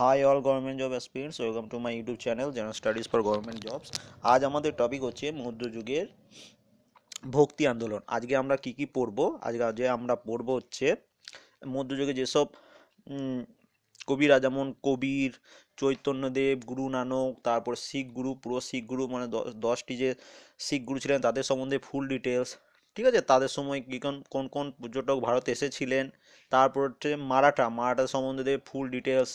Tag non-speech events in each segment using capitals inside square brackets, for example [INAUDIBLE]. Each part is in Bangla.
Hi all government job experience welcome to my YouTube channel general studies for government jobs আজ আমাদের টপিক হচ্ছে মধ্যযুগের ভক্তি আন্দোলন। আজকে আমরা কি কি পড়ব? আজকে আজকে আমরা পড়ব হচ্ছে মধ্যযুগে যেসব কবিরা যেমন কবির, চৈতন্যদেব, গুরু নানক, তারপর শিখ গুরু, পুরো শিখ গুরু মানে দশটি যে শিখ গুরু ছিলেন, তাদের সম্বন্ধে ফুল ডিটেলস ঠিক আছে? তাদের সময় কি কোন কোন পর্যটক ভারতে এসেছিলেন? তারপর হচ্ছে মারাঠা মারাঠা সম্বন্ধে ফুল ডিটেলস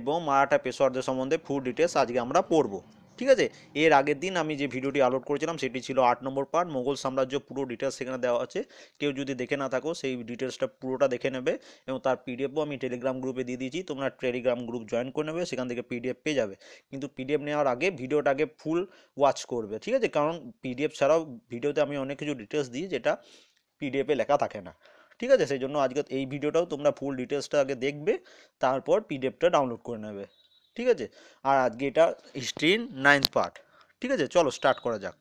এবং মারাঠা পেশোয়ারদের সম্বন্ধে ফুল ডিটেলস আজকে আমরা পড়ব। ঠিক আছে? এর আগের দিন আমি যে ভিডিওটি আপলোড করেছিলাম, সেটি ছিল আট নম্বর পার্ট মোগল সাম্রাজ্য পুরো ডিটেলস সেখানে দেওয়া আছে। কেউ যদি দেখে না থাকো, সেই ডিটেলসটা পুরোটা দেখে নেবে এবং তার পিডিএফও আমি টেলিগ্রাম গ্রুপে দিয়ে দিয়েছি। তোমরা টেলিগ্রাম গ্রুপ জয়েন করে নেবে, সেখান থেকে পিডিএফ পেয়ে যাবে। কিন্তু পিডিএফ নেওয়ার আগে ভিডিওটা আগে ফুল ওয়াচ করবে, ঠিক আছে? কারণ পিডিএফ ছাড়াও ভিডিওতে আমি অনেক কিছু ডিটেলস দিই, যেটা পিডিএফে লেখা থাকে না। ঠিক আছে? সেই জন্য আজকে এই ভিডিওটাও তোমরা ফুল ডিটেলসটা আগে দেখবে, তারপর পিডিএফটা ডাউনলোড করে নেবে। ঠিক আছে? আর আজকে এটা হিস্ট্রির নাইন্থ পার্ট ঠিক আছে? চলো স্টার্ট করা যাক।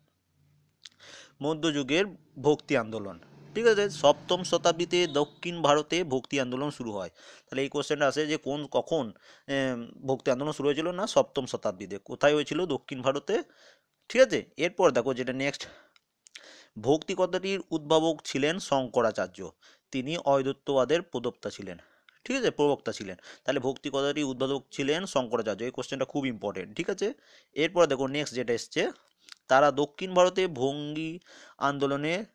মধ্যযুগের ভক্তি আন্দোলন। ঠিক আছে? সপ্তম শতাব্দীতে দক্ষিণ ভারতে ভক্তি আন্দোলন শুরু হয়। তাহলে এই কোশ্চেনটা আসে যে কোন, কখন ভক্তি আন্দোলন শুরু হয়েছিল না সপ্তম শতাব্দীতে? কোথায় হয়েছিল? দক্ষিণ ভারতে? ঠিক আছে? এরপর দেখো যেটা নেক্সট ভক্তি কথাটির উদ্ভাবক ছিলেন শঙ্করাচার্য। তিনি অদ্বৈতবাদের প্রদক্তা ছিলেন। ঠিক আছে? প্রবক্তা ছিলেন। তাহলে ভক্তি কথাটির উদ্ভাবক ছিলেন শঙ্করাচার্য। এই কোশ্চেনটা খুব ইম্পর্টেন্ট ঠিক আছে? এরপর দেখো নেক্সট যেটা এসছে, তারা দক্ষিণ ভারতে ভঙ্গি আন্দোলনে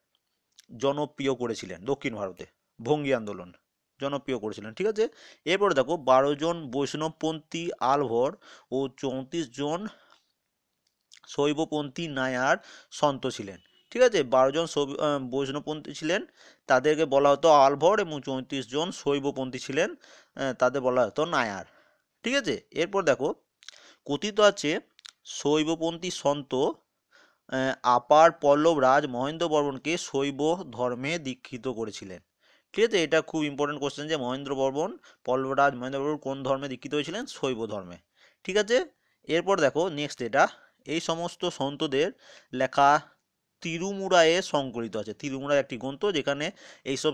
জনপ্রিয় করেছিলেন। দক্ষিণ ভারতে ভঙ্গি আন্দোলন জনপ্রিয় করেছিলেন। ঠিক আছে? এরপর দেখো বারো জন বৈষ্ণবপন্থী আলভর ও চৌত্রিশ জন শৈবপন্থী নায়ার সন্ত ছিলেন। ঠিক আছে? বারো জন বৈষ্ণবপন্থী ছিলেন। তাদেরকে বলা হতো আলভর এবং চৌত্রিশ জন শৈবপন্থী ছিলেন তাদের বলা হতো নায়ার। ঠিক আছে? এরপর দেখো, কথিত আছে শৈবপন্থী সন্ত আপার পল্লব রাজ মহেন্দ্র বর্মনকে শৈব ধর্মে দীক্ষিত করেছিলেন। ঠিক আছে? এটা খুব ইম্পর্টেন্ট কোশ্চেন যে মহেন্দ্র বর্মন পল্লবরাজ মহেন্দ্র বর্মন কোন ধর্মে দীক্ষিত হয়েছিলেন? শৈব ধর্মে। ঠিক আছে? এরপর দেখো নেক্সট এটা, এই সমস্ত সন্তদের লেখা তিরুমুরায়ে সংকলিত আছে। তিরুমুরা একটি গ্রন্থ যেখানে এইসব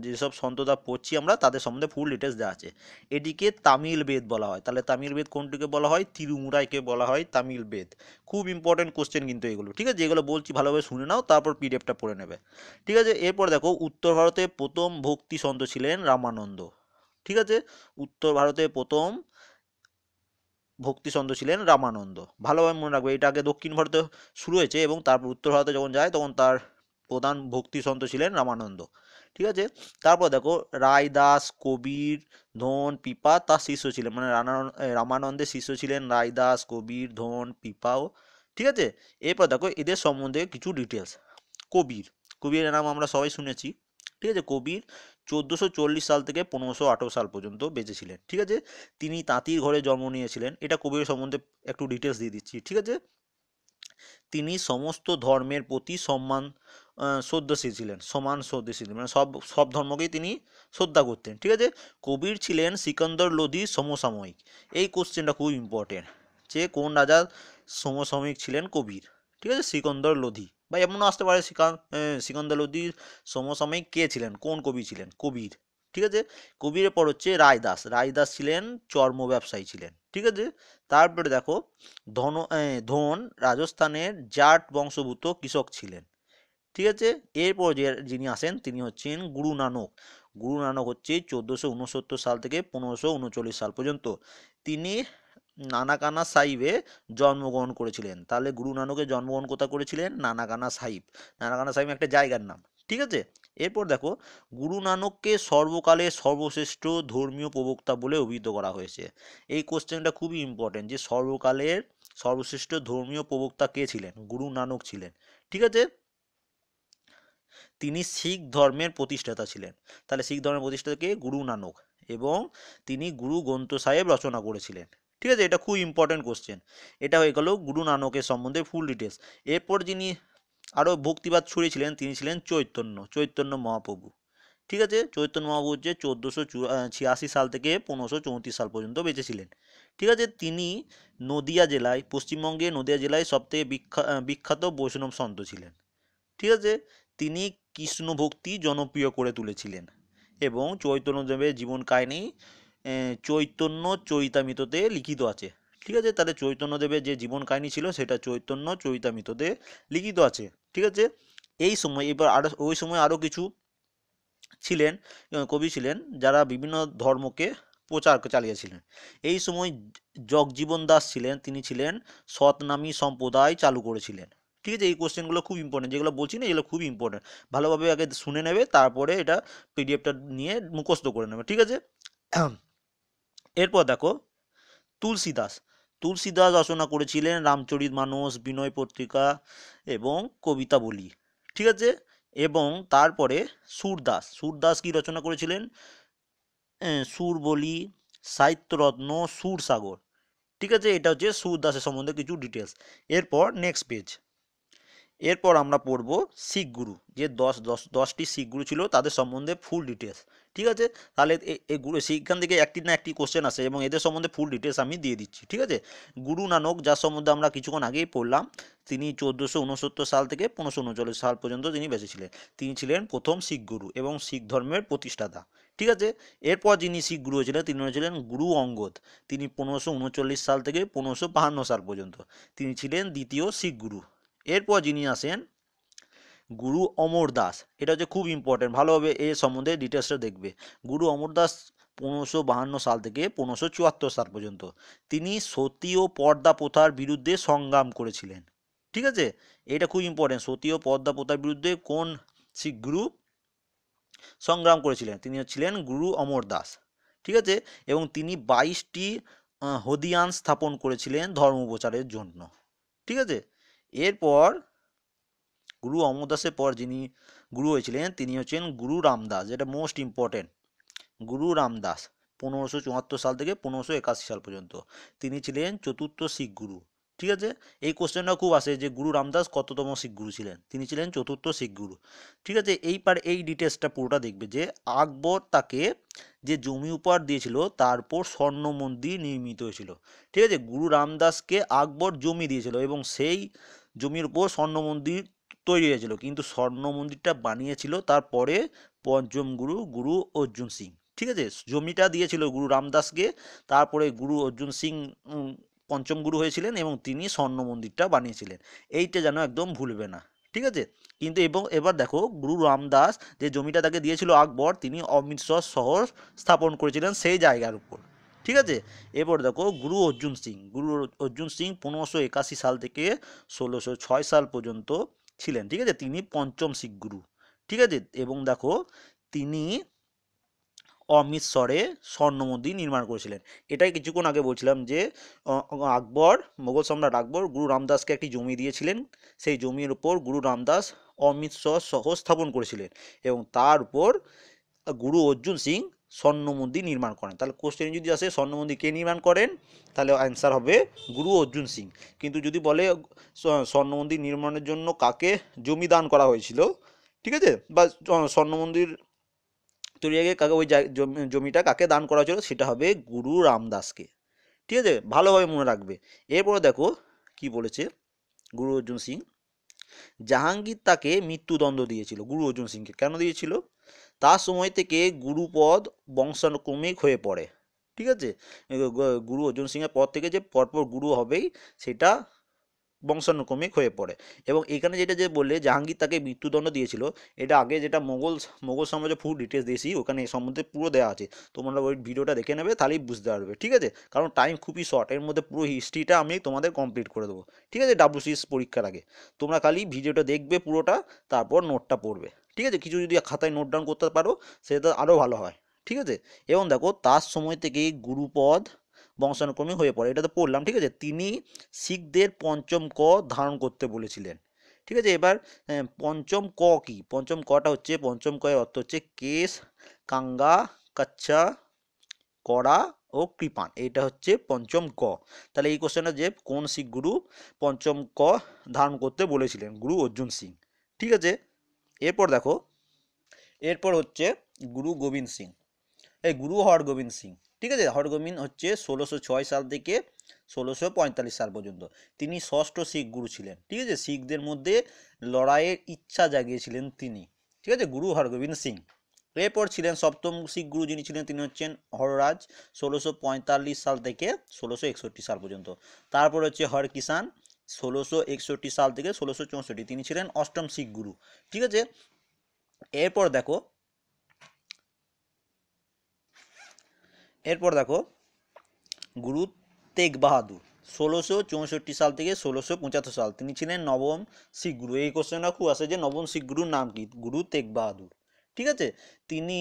যেসব সন্ততা পড়ছি আমরা, তাদের সম্বন্ধে ফুল ডিটেলস দেওয়া আছে। এটিকে তামিল বেদ বলা হয়। তাহলে তামিল বেদ কোনটিকে বলা হয়? তিরুমুরাইকে বলা হয় তামিল বেদ। খুব ইম্পর্টেন্ট কোশ্চেন কিন্তু এগুলো। ঠিক আছে? যেগুলো বলছি ভালোভাবে শুনে নাও, তারপর পিডিএফটা পড়ে নেবে। ঠিক আছে? এরপর দেখো, উত্তর ভারতে প্রথম ভক্তি সন্ত ছিলেন রামানন্দ। ঠিক আছে? উত্তর ভারতে প্রথম ভক্তি সন্ত ছিলেন রামানন্দ। ভালোভাবে মনে রাখবে, এটা আগে দক্ষিণ ভারতে শুরু হয়েছে এবং তারপর উত্তর ভারতে যখন যায় তখন তার প্রধান ভক্তি সন্ত ছিলেন রামানন্দ। ঠিক আছে? তারপর দেখো রায়দাস কবির, ধন, পিপা তার শিষ্য ছিলেন। মানে রামানন্দের শিষ্য ছিলেন রায়দাস কবির, ধন, পিপাও। ঠিক আছে? এরপর দেখো, এদের সম্বন্ধে কিছু ডিটেলস কবির। কবিরের নাম আমরা সবাই শুনেছি। ঠিক আছে? কবির চোদ্দোশো সাল থেকে পনেরোশো সাল পর্যন্ত বেঁচেছিলেন, ঠিক আছে? তিনি তাঁতির ঘরে জন্ম নিয়েছিলেন। এটা কবির সম্বন্ধে একটু ডিটেলস দিয়ে দিচ্ছি, ঠিক আছে? তিনি সমস্ত ধর্মের প্রতি সম্মান শ্রদ্ধাশীল ছিলেন, সমান শ্রদ্ধাশীল মানে সব সব ধর্মকেই তিনি শ্রদ্ধা করতেন, ঠিক আছে? কবির ছিলেন সিকন্দর লোধির সমসাময়িক। এই কোশ্চেনটা খুব ইম্পর্টেন্ট যে কোন রাজা সমসাময়িক ছিলেন কবির, ঠিক আছে? সিকন্দর লোধি। বা এমনও আসতে পারে আহ, সিকন্দর সমসাময়িক কে ছিলেন? কোন কবি ছিলেন? কবির। ঠিক আছে? কবিরের পর হচ্ছে রায়দাস। রায়দাস ছিলেন চর্ম ব্যবসায়ী ছিলেন। ঠিক আছে? তারপরে দেখো ধন ধন রাজস্থানের জাট বংশভূত কৃষক ছিলেন। ঠিক আছে? এরপর যে যিনি আসেন তিনি হচ্ছেন গুরু নানক। গুরু নানক হচ্ছে চোদ্দোশো উনসত্তর সাল থেকে পনেরোশো উনচল্লিশ সাল পর্যন্ত। তিনি নানাকানা সাহিবে জন্মগ্রহণ করেছিলেন। তাহলে গুরু নানকের জন্মগ্রহণ কোথায় করেছিলেন? নানাকানা সাহিব নানাকানা সাহিব একটা জায়গার নাম, ঠিক আছে? এরপর দেখো, গুরু নানককে সর্বকালের সর্বশ্রেষ্ঠ ধর্মীয় প্রবক্তা বলে অভিহিত করা হয়েছে। এই কোশ্চেনটা খুবই ইম্পর্টেন্ট যে সর্বকালের সর্বশ্রেষ্ঠ ধর্মীয় প্রবক্তা কে ছিলেন? গুরু নানক ছিলেন, ঠিক আছে? তিনি শিখ ধর্মের প্রতিষ্ঠাতা ছিলেন। তাহলে শিখ ধর্মের প্রতিষ্ঠাতা কে? গুরু নানক। এবং তিনি গুরু গ্রন্থ সাহেব রচনা করেছিলেন। ঠিক আছে? এটা খুব ইম্পর্টেন্ট কোশ্চেন এটা হয়ে গেল গুরু নানকের সম্বন্ধে ফুল ডিটেলস এরপর যিনি আরও ভক্তিবাদ ছড়িয়েছিলেন তিনি ছিলেন চৈতন্য চৈতন্য মহাপ্রভু। ঠিক আছে? চৈতন্য মহাপ্রভু হচ্ছে চোদ্দোশো ছিয়াশি সাল থেকে পনেরোশো চৌত্রিশ সাল পর্যন্ত বেঁচেছিলেন। ঠিক আছে? তিনি নদিয়া জেলায়, পশ্চিমবঙ্গে নদিয়া জেলায় সবথেকে বিখ্যাত বৈষ্ণব সন্ত ছিলেন। ঠিক আছে? তিনি কৃষ্ণ ভক্তি জনপ্রিয় করে তুলেছিলেন এবং চৈতন্যদেবের জীবন কাহিনী চৈতন্য চৈতামিততে লিখিত আছে। ঠিক আছে? তাহলে চৈতন্যদেবের যে জীবন কাহিনী ছিল, সেটা চৈতন্য চৈতামিততে লিখিত আছে। ঠিক আছে? এই সময়, এবার আরও ওই সময় আরও কিছু ছিলেন কবি ছিলেন, যারা বিভিন্ন ধর্মকে প্রচার চালিয়েছিলেন। এই সময় জগজীবন দাস ছিলেন, তিনি ছিলেন সৎনামী সম্প্রদায় চালু করেছিলেন। ঠিক আছে? এই কোশ্চেনগুলো খুব ইম্পর্টেন্ট যেগুলো বলছি না, এগুলো খুব ইম্পর্টেন্ট ভালোভাবে আগে শুনে নেবে, তারপরে এটা পিডিএফটা নিয়ে মুখস্থ করে নেবে। ঠিক আছে? এরপর দেখো তুলসী দাস তুলসী দাস রচনা করেছিলেন রামচরিত মানস, বিনয় পত্রিকা এবং কবিতাবলী ঠিক আছে? এবং তারপরে সুরদাস। সুরদাস কি রচনা করেছিলেন? সুরবলি সাহিত্যরত্ন, সুরসাগর। ঠিক আছে? এটা হচ্ছে সুরদাসের সম্বন্ধে কিছু ডিটেলস এরপর নেক্সট পেজ এরপর আমরা পড়ব শিখ গুরু, যে দশ দশ, দশটি শিখ গুরু ছিল, তাদের সম্বন্ধে ফুল ডিটেলস ঠিক আছে? তাহলে এই গুরু সেইখান থেকে একটি না একটি কোশ্চেন আসে এবং এদের সম্বন্ধে ফুল ডিটেলস আমি দিয়ে দিচ্ছি, ঠিক আছে? গুরু নানক, যার সম্বন্ধে আমরা কিছুক্ষণ আগেই পড়লাম, তিনি চোদ্দোশো উনসত্তর সাল থেকে পনেরোশো উনচল্লিশ সাল পর্যন্ত তিনি বেঁচে ছিলেন তিনি ছিলেন প্রথম শিখ গুরু এবং শিখ ধর্মের প্রতিষ্ঠাতা, ঠিক আছে? এরপর যিনি শিখ গুরু হয়েছিলেন, তিনি হয়েছিলেন গুরু অঙ্গদ। তিনি পনেরোশো উনচল্লিশ সাল থেকে পনেরোশো বাহান্ন সাল পর্যন্ত তিনি ছিলেন দ্বিতীয় শিখ গুরু। এরপর যিনি আসেন, গুরু অমর দাস। এটা হচ্ছে খুব ইম্পর্টেন্ট ভালোভাবে এর সম্বন্ধে ডিটেলসটা দেখবে। গুরু অমর দাস পনেরোশো বাহান্ন সাল থেকে পনেরোশো চুয়াত্তর সাল পর্যন্ত। তিনি সতী ও পর্দা প্রথার বিরুদ্ধে সংগ্রাম করেছিলেন। ঠিক আছে? এটা খুব ইম্পর্টেন্ট সতী ও পর্দা প্রথার বিরুদ্ধে কোন শিখ গুরু সংগ্রাম করেছিলেন? তিনি ছিলেন গুরু অমর দাস। ঠিক আছে? এবং তিনি বাইশটি হদিয়ান স্থাপন করেছিলেন ধর্ম প্রচারের জন্য। ঠিক আছে? এরপর গুরু অমরদাসের পর যিনি গুরু হয়েছিলেন, তিনি হচ্ছেন গুরু রামদাস, যেটা মোস্ট ইম্পর্টেন্ট গুরু রামদাস, পনেরোশো চুয়াত্তর সাল থেকে পনেরোশো একাশি সাল পর্যন্ত। তিনি ছিলেন চতুর্থ শিখ গুরু। ঠিক আছে? এই কোশ্চেনটা খুব আসে যে গুরু রামদাস কততম শিখ গুরু ছিলেন? তিনি ছিলেন চতুর্থ শিখ গুরু ঠিক আছে? এইবার এই ডিটেলসটা পুরোটা দেখবে যে আকবর তাকে যে জমি উপহার দিয়েছিল, তারপর স্বর্ণ মন্দির নির্মিত হয়েছিল। ঠিক আছে? গুরু রামদাসকে আকবর জমি দিয়েছিল এবং সেই জমির উপর স্বর্ণ মন্দির তৈরি হয়েছিল। কিন্তু স্বর্ণ মন্দিরটা বানিয়েছিল তারপরে পঞ্চম গুরু গুরু অর্জুন সিং। ঠিক আছে? জমিটা দিয়েছিল গুরু রামদাসকে, তারপরে গুরু অর্জুন সিং পঞ্চম গুরু হয়েছিলেন এবং তিনি স্বর্ণ মন্দিরটা বানিয়েছিলেন। এইটা যেন একদম ভুলবে না, ঠিক আছে? কিন্তু এবং এবার দেখো, গুরু রামদাস যে জমিটা তাকে দিয়েছিল আকবর, তিনি অমৃতসর শহর স্থাপন করেছিলেন সেই জায়গার উপর, ঠিক আছে? এরপর দেখো, গুরু অর্জুন সিং। গুরু অর্জুন সিং পনেরোশো একাশি সাল থেকে ষোলোশো ছয় সাল পর্যন্ত ছিলেন, ঠিক আছে? তিনি পঞ্চম শিখ গুরু, ঠিক আছে? এবং দেখো, তিনি অমৃতসরে স্বর্ণ মন্দির নির্মাণ করেছিলেন। এটাই কিছুক্ষণ আগে বলছিলাম যে আকবর, মোগল সম্রাট আকবর, গুরু রামদাসকে একটি জমি দিয়েছিলেন। সেই জমির উপর গুরু রামদাস অমৃতসর সহ স্থাপন করেছিলেন এবং তার উপর গুরু অর্জুন সিং স্বর্ণ মন্দির নির্মাণ করেন। তাহলে কোশ্চেন যদি আসে স্বর্ণ মন্দির কে নির্মাণ করেন? তাহলে অ্যান্সার হবে গুরু অর্জুন সিং। কিন্তু যদি বলে স্বর্ণ মন্দির নির্মাণের জন্য কাকে জমি দান করা হয়েছিল? ঠিক আছে? বা স্বর্ণ মন্দির তৈরি আগে কাকে, ওই জমিটা কাকে দান করা হয়েছিল সেটা হবে গুরু রামদাসকে। ঠিক আছে? ভালোভাবে মনে রাখবে। এরপরে দেখো কি বলেছে গুরু অর্জুন সিং। জাহাঙ্গীর তাকে মৃত্যুদণ্ড দিয়েছিল, গুরু অর্জুন সিংকে। কেন দিয়েছিল? তার সময় থেকে গুরুপদ বংশানুক্রমিক হয়ে পড়ে। ঠিক আছে? গুরু অর্জুন সিংয়ের পর থেকে যে পরপর গুরু হবেই, সেটা বংশানুক্রমিক হয়ে পড়ে। এবং এখানে যেটা যে বললে, জাহাঙ্গীর তাকে মৃত্যুদণ্ড দিয়েছিল, এটা আগে যেটা মোগল মোগল সাম্রাজ্য ফুল ডিটেলস দিয়েছি, ওখানে এই সম্বন্ধে পুরো দেওয়া আছে। তোমরা ওই ভিডিওটা দেখে নেবে, তাহলেই বুঝতে পারবে, ঠিক আছে? কারণ টাইম খুবই শর্ট এর মধ্যে পুরো হিস্ট্রিটা আমি তোমাদের কমপ্লিট করে দেবো, ঠিক আছে? ডাব্লিউসিএস পরীক্ষার আগে। তোমরা খালি ভিডিওটা দেখবে পুরোটা, তারপর নোটটা পড়বে, ঠিক আছে? কিছু যদি খাতায় নোট ডাউন করতে পারো, সেটা আরও ভালো হয়, ঠিক আছে? এবং দেখো, তার সময় থেকেই গুরুপদ বংশানুক্রমিক হয়ে পড়ে। এটা তো পড়লাম, ঠিক আছে? তিনি শিখদের পঞ্চম ক ধারণ করতে বলেছিলেন। ঠিক আছে? এবার পঞ্চম ক কি? পঞ্চম কটা হচ্ছে, পঞ্চম ক এর অর্থ হচ্ছে কেশ, কাঙ্গা কাচ্চা কড়া ও কৃপান এটা হচ্ছে পঞ্চম ক। তাহলে এই কোশ্চেনটা যে কোন শিখ গুরু পঞ্চম ক ধারণ করতে বলেছিলেন? গুরু অর্জুন সিং। ঠিক আছে? এরপর দেখো, এরপর হচ্ছে গুরু গোবিন্দ সিং। এই গুরু হর গোবিন্দ সিং। ঠিক আছে? হরগোবিন্দ হচ্ছে ষোলোশো ছয় সাল থেকে ষোলোশো পঁয়তাল্লিশ সাল পর্যন্ত। তিনি ষষ্ঠ শিখ গুরু ছিলেন। ঠিক আছে? শিখদের মধ্যে লড়াইয়ের ইচ্ছা জাগিয়েছিলেন তিনি। ঠিক আছে? গুরু হরগোবিন্দ সিং। এরপর ছিলেন সপ্তম শিখ গুরু যিনি ছিলেন, তিনি হচ্ছেন হররাজ ষোলোশো পঁয়তাল্লিশ সাল থেকে ষোলোশো একষট্টি সাল পর্যন্ত। তারপর হচ্ছে হর কিষান ষোলোশো একষট্টি সাল থেকে ষোলোশো চৌষট্টি। তিনি ছিলেন অষ্টম শিখ গুরু। ঠিক আছে? এরপর দেখো এরপর দেখো, গুরু তেগ বাহাদুর, ষোলোশো চৌষট্টি সাল থেকে ষোলোশো পঁচাত্তর সাল। তিনি ছিলেন নবম শিখ গুরু। এই কোশ্চেনটা খুব আসে যে নবম শিখ গুরুর নাম কি? গুরু তেগ বাহাদুর। ঠিক আছে? তিনি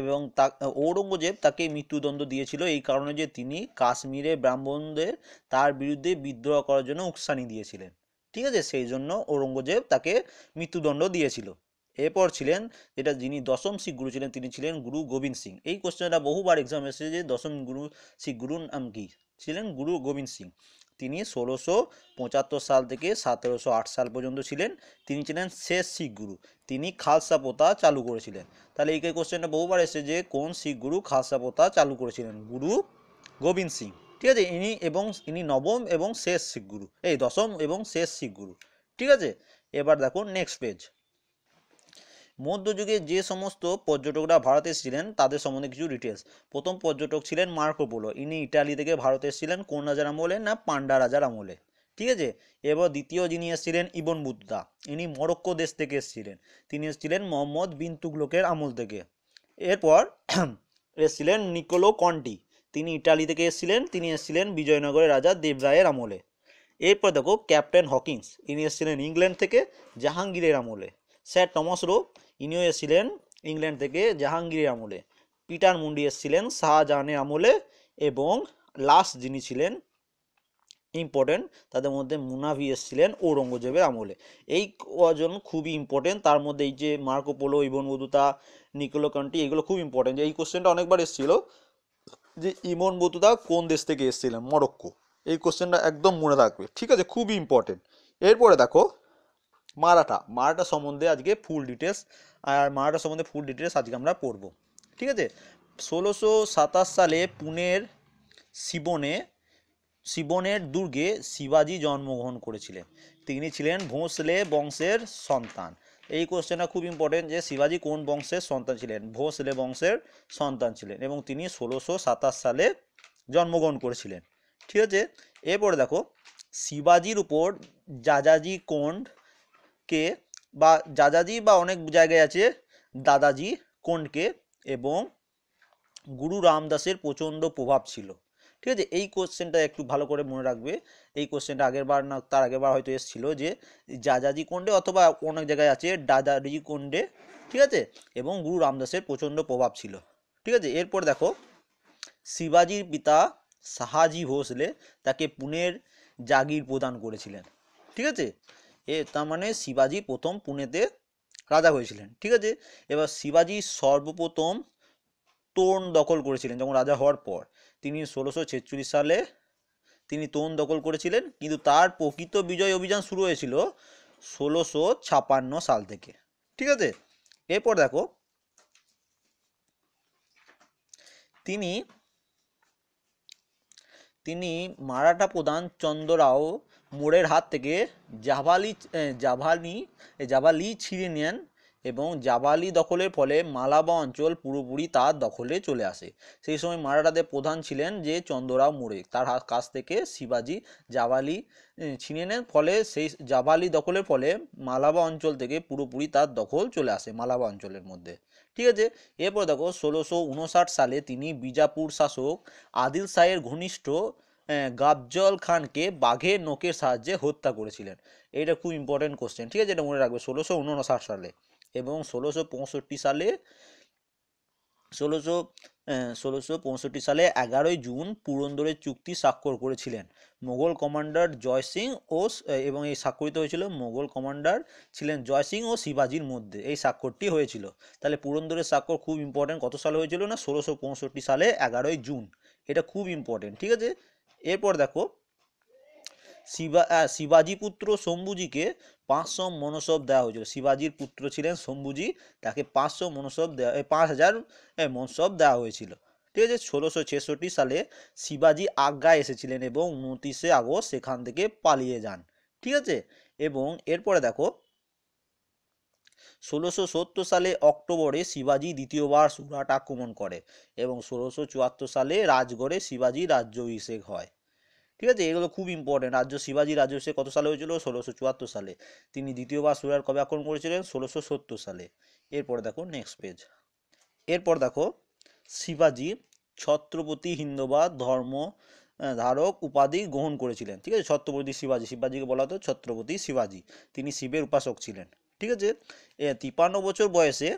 এবং তা, ঔরঙ্গজেব তাকে মৃত্যুদণ্ড দিয়েছিল এই কারণে যে তিনি কাশ্মীরে ব্রাহ্মণদের তার বিরুদ্ধে বিদ্রোহ করার জন্য উৎসানি দিয়েছিলেন। ঠিক আছে? সেই জন্য ঔরঙ্গজেব তাকে মৃত্যুদণ্ড দিয়েছিল। এরপর ছিলেন যেটা যিনি দশম শিখ গুরু ছিলেন, তিনি ছিলেন গুরু গোবিন্দ সিং। এই কোশ্চেনটা বহুবার এক্সাম এসেছে যে দশম গুরু, শিখ গুরুর নাম কি? ছিলেন গুরু গোবিন্দ সিং। তিনি ষোলোশো পঁচাত্তর সাল থেকে সতেরোশো আট সাল পর্যন্ত ছিলেন। তিনি ছিলেন শেষ শিখ গুরু। তিনি খালসা প্রথা চালু করেছিলেন। তাহলে এই কোশ্চেনটা বহুবার এসেছে যে কোন শিখ গুরু খালসা প্রথা চালু করেছিলেন? গুরু গোবিন্দ সিং। ঠিক আছে? ইনি এবং ইনি নবম এবং শেষ শিখ গুরু। এই দশম এবং শেষ শিখ গুরু। ঠিক আছে? এবার দেখো নেক্সট পেজ মধ্যযুগে যে সমস্ত পর্যটকরা ভারতে এসেছিলেন, তাদের সম্বন্ধে কিছু ডিটেলস প্রথম পর্যটক ছিলেন মার্কো পোলো। ইনি ইটালি থেকে ভারতে এসেছিলেন কোন রাজার আমলে না পান্ডা রাজার আমলে ঠিক আছে? এবার দ্বিতীয় যিনি এসেছিলেন ইবন বুদ্দা। ইনি মরক্কো দেশ থেকে এসেছিলেন। তিনি এসেছিলেন মোহাম্মদ বিন তুগলকের আমল থেকে। এরপর [CLEARS THROAT] এসেছিলেন নিকোলো কন্টি। তিনি ইটালি থেকে এসেছিলেন। তিনি এসেছিলেন বিজয়নগরের রাজা দেবরায়ের আমলে। এরপর দেখো ক্যাপ্টেন হকিংস ইনি এসেছিলেন ইংল্যান্ড থেকে জাহাঙ্গীরের আমলে। স্যার টমাস রো ইনিও এসেছিলেন ইংল্যান্ড থেকে জাহাঙ্গীরের আমলে, পিটার মুন্ডি এসেছিলেন শাহজাহানের আমলে এবং লাস্ট যিনি ছিলেন ইম্পর্টেন্ট তাদের মধ্যে মুনাভি এসেছিলেন ঔরঙ্গজেবের আমলে। এই কজন খুবই ইম্পর্টেন্ট তার মধ্যে এই যে Marco Polo, Ibn Battuta Niccolo Conti এগুলো খুব ইম্পর্টেন্ট এই কোশ্চেনটা অনেকবার এসেছিল যে ইমন বতুতা কোন দেশ থেকে এসেছিলেন? মরক্কো। এই কোশ্চেনটা একদম মনে রাখবে। ঠিক আছে, খুবই ইম্পর্টেন্ট এরপরে দেখো, মারাঠা। মারাঠা সম্বন্ধে আজকে ফুল ডিটেলস আর মারাঠা সম্বন্ধে ফুল ডিটেলস আজকে আমরা পড়ব। ঠিক আছে? ষোলোশো সাতাশ সালে পুনের শিবনে, শিবনের দুর্গে শিবাজি জন্মগ্রহণ করেছিলেন। তিনি ছিলেন ভোঁসলে বংশের সন্তান। এই কোশ্চেনটা খুব ইম্পর্টেন্ট যে শিবাজি কোন বংশের সন্তান ছিলেন? ভোঁসলে বংশের সন্তান ছিলেন এবং তিনি ষোলোশো সাতাশ সালে জন্মগ্রহণ করেছিলেন। ঠিক আছে? এরপরে দেখো, শিবাজির উপর জাজাজি কোন্ডকে বা জাজাজি বা অনেক জায়গায় আছে, দাদাজি, কোন্ডকে এবং গুরু রামদাসের প্রচণ্ড প্রভাব ছিল। ঠিক আছে? এই কোশ্চেনটা একটু ভালো করে মনে রাখবে। এই কোশ্চেনটা আগের বার না, তার আগের বার হয়তো এসেছিল যে জাজাজি কোন্ডে অথবা অনেক জায়গায় আছে, দাদাজি কোন্ডে, ঠিক আছে? এবং গুরু রামদাসের প্রচণ্ড প্রভাব ছিল। ঠিক আছে? এরপর দেখো, শিবাজির পিতা শাহাজি ভোসলে তাকে পুনের জাগির প্রদান করেছিলেন। ঠিক আছে? এ তার মানে শিবাজি প্রথম পুনেতে রাজা হয়েছিলেন। ঠিক আছে? এবার শিবাজি সর্বপ্রথম তোর্ন দখল করেছিলেন যখন রাজা হওয়ার পর। তিনি ষোলোশো ছেচল্লিশ সালে তিনি তোর্ন দখল করেছিলেন, কিন্তু তার প্রকৃত বিজয় অভিযান শুরু হয়েছিল ষোলোশো ছাপান্ন সাল থেকে। ঠিক আছে? এরপর দেখো, তিনি তিনি মারাঠা প্রধান চন্দ্ররাও মোড়ের হাত থেকে জাভালি জাভালি জাভালি ছিঁড়ে নেন এবং জাভালি দখলের ফলে মালাবা অঞ্চল পুরোপুরি তার দখলে চলে আসে। সেই সময় মারাঠাদের প্রধান ছিলেন যে চন্দ্ররাও মোড়ে। তার কাছ থেকে শিবাজি জাভালি ছিনিয়ে নেন। ফলে সেই জাভালি দখলের ফলে মালাবা অঞ্চল থেকে পুরোপুরি তার দখল চলে আসে মালাবা অঞ্চলের মধ্যে। ঠিক আছে? এরপর দেখো, ষোলোশো সালে তিনি বিজাপুর শাসক আদিল শাহের ঘনিষ্ঠ গাবজল খানকে বাঘের নোকের সাহায্যে হত্যা করেছিলেন। এটা খুব ইম্পর্টেন্ট কোশ্চেন ঠিক আছে? এটা মনে রাখবে, ষোলোশো উনষাট সালে এবং ষোলোশো পঁয়ষট্টি সালে, ষোলোশো ষোলোশো পঁয়ষট্টি সালে এগারোই জুন পুরন্দরের চুক্তি স্বাক্ষর করেছিলেন। মোগল কমান্ডার জয় সিং ও এবং এই স্বাক্ষরিত হয়েছিল মোগল কমান্ডার ছিলেন জয় সিং ও শিবাজির মধ্যে। এই স্বাক্ষরটি হয়েছিল। তাহলে পুরন্দরের স্বাক্ষর খুব ইম্পর্টেন্ট কত সালে হয়েছিল না? ষোলোশো পঁয়ষট্টি সালে এগারোই জুন। এটা খুব ইম্পর্টেন্ট ঠিক আছে? এরপর দেখো, শিবা শিবাজি পুত্র শম্ভুজিকে পাঁচশো মনোসব দেওয়া হয়েছিল। শিবাজির পুত্র ছিলেন শম্ভুজি, তাকে পাঁচশো মনোসব দেওয়া পাঁচ হাজার মনসব দেওয়া হয়েছিল। ঠিক আছে, ষোলোশো ছেষট্টি সালে শিবাজি আগ্রা এসেছিলেন এবং উনত্রিশে আগস্ট সেখান থেকে পালিয়ে যান। ঠিক আছে, এবং এরপরে দেখো ষোলোশো সত্তর সালে অক্টোবরে শিবাজি দ্বিতীয়বার সুরাট আক্রমণ করে এবং ষোলোশো চুয়াত্তর সালে রাজগড়ে শিবাজি রাজ্যাভিষেক হয়। ঠিক আছে? এগুলো খুব ইম্পর্টেন্ট রাজ্য শিবাজি রাজ্যাভিষেক কত সালে হয়েছিল? ষোলোশো চুয়াত্তর সালে। তিনি দ্বিতীয়বার সুরাট কবে আক্রমণ করেছিলেন? ষোলোশো সত্তর সালে। এরপরে দেখো নেক্সট পেজ এরপর দেখো শিবাজি ছত্রপতি হিন্দবাদ ধর্ম ধারক, উপাধি গ্রহণ করেছিলেন। ঠিক আছে? ছত্রপতি শিবাজি। শিবাজিকে বলা হতো ছত্রপতি শিবাজি। তিনি শিবের উপাসক ছিলেন। ঠিক আছে? এ তিপান্ন বছর বয়সে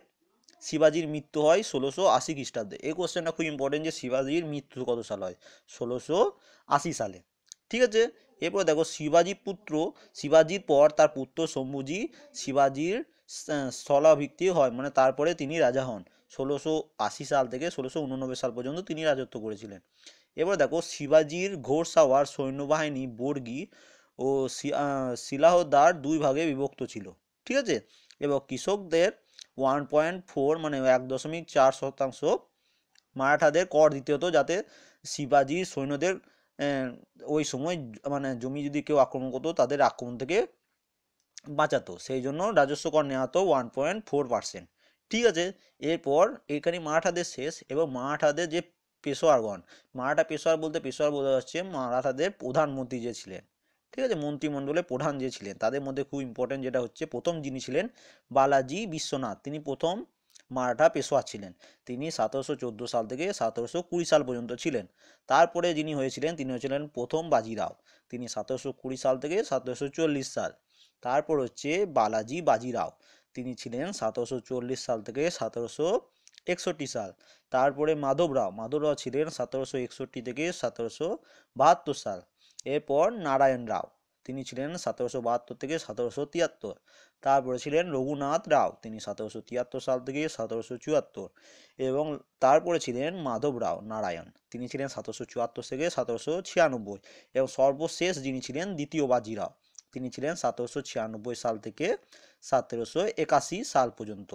শিবাজির মৃত্যু হয় ষোলোশো আশি খ্রিস্টাব্দে। এই কোশ্চেনটা খুব ইম্পর্টেন্ট যে শিবাজির মৃত্যু কত সাল হয়? ষোলোশো আশি সালে। ঠিক আছে? এরপর দেখো শিবাজি পুত্র, শিবাজির পর তার পুত্র শম্ভুজি শিবাজির স্থলাভিত্তি হয় মানে তারপরে তিনি রাজা হন। ষোলোশো আশি সাল থেকে ষোলোশো উননব্বই সাল পর্যন্ত তিনি রাজত্ব করেছিলেন। এবার দেখো শিবাজির ঘোড়সাওয়ার সৈন্যবাহিনী, বর্গী ও শিলাহদার দুই ভাগে বিভক্ত ছিল। ঠিক আছে? এবং কৃষকদের ওয়ান পয়েন্ট ফোর মানে এক দশমিক চার শতাংশ মারাঠাদের কর দিতে হতো যাতে শিবাজির সৈন্যদের ওই সময় মানে জমি যদি কেউ আক্রমণ করতো তাদের আক্রমণ থেকে বাঁচাতো। সেই জন্য রাজস্ব কর নেওয়া হতো ওয়ান পয়েন্ট ফোর পার্সেন্ট ঠিক আছে? এরপর এখানে মারাঠাদের শেষ। এবং মারাঠাদের যে পেশোয়ারগণ, মারাঠা পেশোয়ার বলতে পেশোয়ার বোঝা যাচ্ছে মারাঠাদের প্রধানমন্ত্রী যে ছিলেন। ঠিক আছে? মন্ত্রিমণ্ডলের প্রধান যে ছিলেন, তাদের মধ্যে খুব ইম্পর্টেন্ট যেটা হচ্ছে, প্রথম যিনি ছিলেন বালাজি বিশ্বনাথ। তিনি প্রথম মারাঠা পেশোয়া ছিলেন। তিনি সতেরোশো চোদ্দ সাল থেকে সতেরোশো কুড়ি সাল পর্যন্ত ছিলেন। তারপরে যিনি হয়েছিলেন, তিনি হয়েছিলেন প্রথম বাজিরাও তিনি সতেরোশো কুড়ি সাল থেকে সতেরোশো চল্লিশ সাল। তারপর হচ্ছে বালাজি বাজিরাও তিনি ছিলেন সতেরোশো চল্লিশ সাল থেকে সতেরোশো একষট্টি সাল। তারপরে মাধবরাও মাধবরাও ছিলেন সতেরোশো একষট্টি থেকে সতেরোশো বাহাত্তর সাল। এরপর নারায়ণ রাও। তিনি ছিলেন সতেরোশো বাহাত্তর থেকে সতেরোশো তিয়াত্তর। তারপরে ছিলেন রঘুনাথ রাও। তিনি সতেরোশো তিয়াত্তর সাল থেকে সতেরোশো চুয়াত্তর এবং তারপরে ছিলেন মাধব রাও নারায়ণ। তিনি ছিলেন সতেরোশো চুয়াত্তর থেকে সতেরোশো ছিয়ানব্বই এবং সর্বশেষ যিনি ছিলেন দ্বিতীয় বাজিরাও তিনি ছিলেন সতেরোশো ছিয়ানব্বই সাল থেকে সতেরোশো একাশি সাল পর্যন্ত।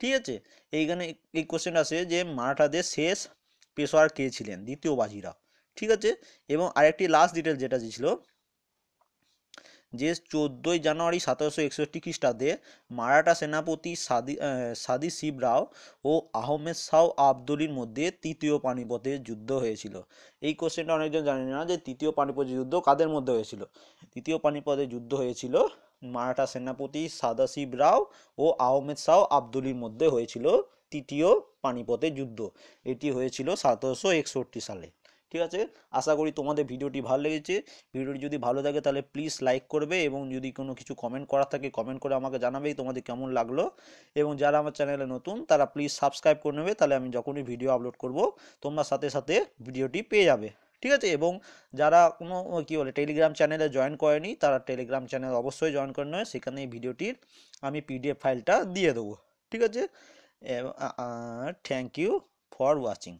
ঠিক আছে? এইখানে এই কোশ্চেন আছে যে মারাঠাদের শেষ পেশোয়ার কে ছিলেন? দ্বিতীয় বাজিরাও ঠিক আছে? এবং আরেকটি লাস্ট ডিটেল যেটা ছিল যে চোদ্দোই জানুয়ারি সতেরোশো একষট্টি খ্রিস্টাব্দে মারাঠা সেনাপতি সাদি সাদি শিব রাও ও আহমেদ শাহ আবদুলির মধ্যে তৃতীয় পানিপথের যুদ্ধ হয়েছিল। এই কোশ্চেনটা অনেকজন জানে না যে তৃতীয় পানিপথের যুদ্ধ কাদের মধ্যে হয়েছিল? তৃতীয় পানিপথের যুদ্ধ হয়েছিল মারাঠা সেনাপতি সাদাশিব রাও ও আহমেদ শাহ আবদুলির মধ্যে হয়েছিল তৃতীয় পানিপথের যুদ্ধ। এটি হয়েছিল সতেরোশো একষট্টি সালে। ঠিক আছে? আশা করি তোমাদের ভিডিওটি ভালো লেগেছে। ভিডিওটি যদি ভালো লাগে তাহলে প্লিজ লাইক করবে এবং যদি কোনো কিছু কমেন্ট করার থাকে কমেন্ট করে আমাকে জানাবেই তোমাদের কেমন লাগল। এবং যারা আমার চ্যানেলে নতুন তারা প্লিজ সাবস্ক্রাইব করে নেবে, তাহলে আমি যখনই ভিডিও আপলোড করব, তোমরা সাথে সাথে ভিডিওটি পেয়ে যাবে। ঠিক আছে? এবং যারা কোনো কী বলে টেলিগ্রাম চ্যানেলে জয়েন করেনি, তারা টেলিগ্রাম চ্যানেল অবশ্যই জয়েন করে নেবে, সেখানে এই ভিডিওটির আমি পিডিএফ ফাইলটা দিয়ে দেবো। ঠিক আছে? Thank you for watching